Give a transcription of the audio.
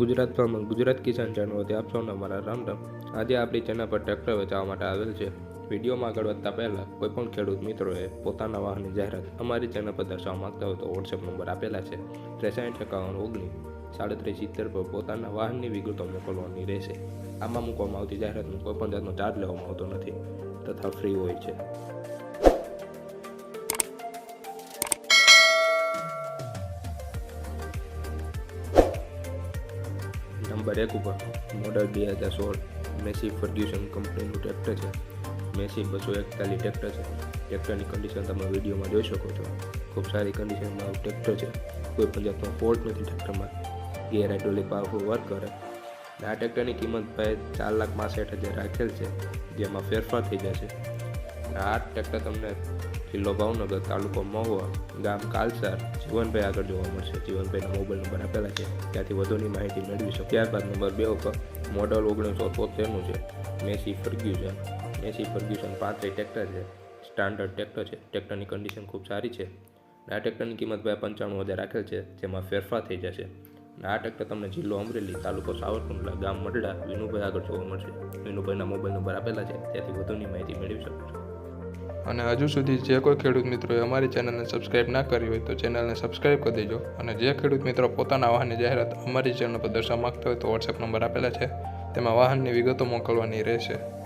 Gujarat farmer Gujarat Kisan ચેનલથી આપ સૌને અમારા રામ રામ. આજે આપણી ચેનલ પર ટ્રેક્ટર વેચાવા માટે આવેલ છે. વિડીયોમાં આગળ વધતા પહેલાં કોઈપણ ખેડૂત મિત્રોએ પોતાના વાહનની જાહેરાત અમારી ચેનલ પર દર્શાવવા માગતા હોય તો વોટ્સએપ નંબર આપેલા છે. ત્રેસાઠ એકાવન ઓગણીસ સાડત્રીસ સિત્તેર પર પોતાના વાહનની વિગતો મોકલવાની રહેશે. આમાં મૂકવામાં આવતી જાહેરાતનો કોઈપણ જાતનો ચાર્જ લેવામાં આવતો નથી તથા ફ્રી હોય છે. નંબર એક ઉપર મોડલ બે હજાર સોળ મેસી ફર્ગ્યુસન કંપનીનું ટ્રેક્ટર છે મેસી બસો એકતાલીસ ટ્રેક્ટર છે ટ્રેક્ટરની કન્ડિશન તમે વિડીયોમાં જોઈ શકો છો ખૂબ સારી કન્ડિશનમાં ટ્રેક્ટર છે કોઈ પણ જાતનો ફોલ્ટ નથી ટ્રેક્ટરમાં ગેર હાઇડ્રોલિક પાવરફુલ વર્ક કરે આ ટ્રેક્ટરની કિંમત ભાઈ ચાર લાખ પાસઠ હજાર રાખેલ છે જેમાં ફેરફાર થઈ જશે આ ટ્રેક્ટર તમને જિલ્લો ભાવનગર તાલુકો મહુવા ગામ કાલસાર જીવનભાઈ આગળ જોવા મળશે. જીવનભાઈના મોબાઈલ નંબર આપેલા છે. ત્યાંથી વધુની માહિતી મેળવી શકો. ત્યારબાદ નંબર બે ઉપર મોડલ ઓગણીસો તોતેરનું છે. મેસી ફર્ગ્યુઝન મેસી ફર્ગ્યુઝન પાંત્રીસ ટ્રેક્ટર છે. સ્ટાન્ડર્ડ ટ્રેક્ટર છે. ટ્રેક્ટરની કન્ડિશન ખૂબ સારી છે. આ ટ્રેક્ટરની કિંમત ભાઈ પંચાણું હજાર રાખેલ છે, જેમાં ફેરફાર થઈ જશે. આ ટ્રેક્ટર તમને જિલ્લો અમરેલી, તાલુકો સાવરકુંડલા, ગામ મડડા વિનુભાઈ આગળ જોવા મળશે. વિનુભાઈના મોબાઈલ નંબર આપેલા છે. ત્યાંથી વધુની માહિતી મેળવી શકો છો. અને હજુ સુધી જે કોઈ ખેડૂત મિત્રોએ અમારી ચેનલને સબસ્ક્રાઇબ ના કરી હોય તો ચેનલને સબસ્ક્રાઇબ કરી દેજો. અને જે ખેડૂત મિત્રો પોતાના વાહનની જાહેરાત અમારી ચેનલ પર દર્શાવવા માગતા હોય તો વોટ્સએપ નંબર આપેલા છે. તેમાં વાહનની વિગતો મોકલવાની રહેશે.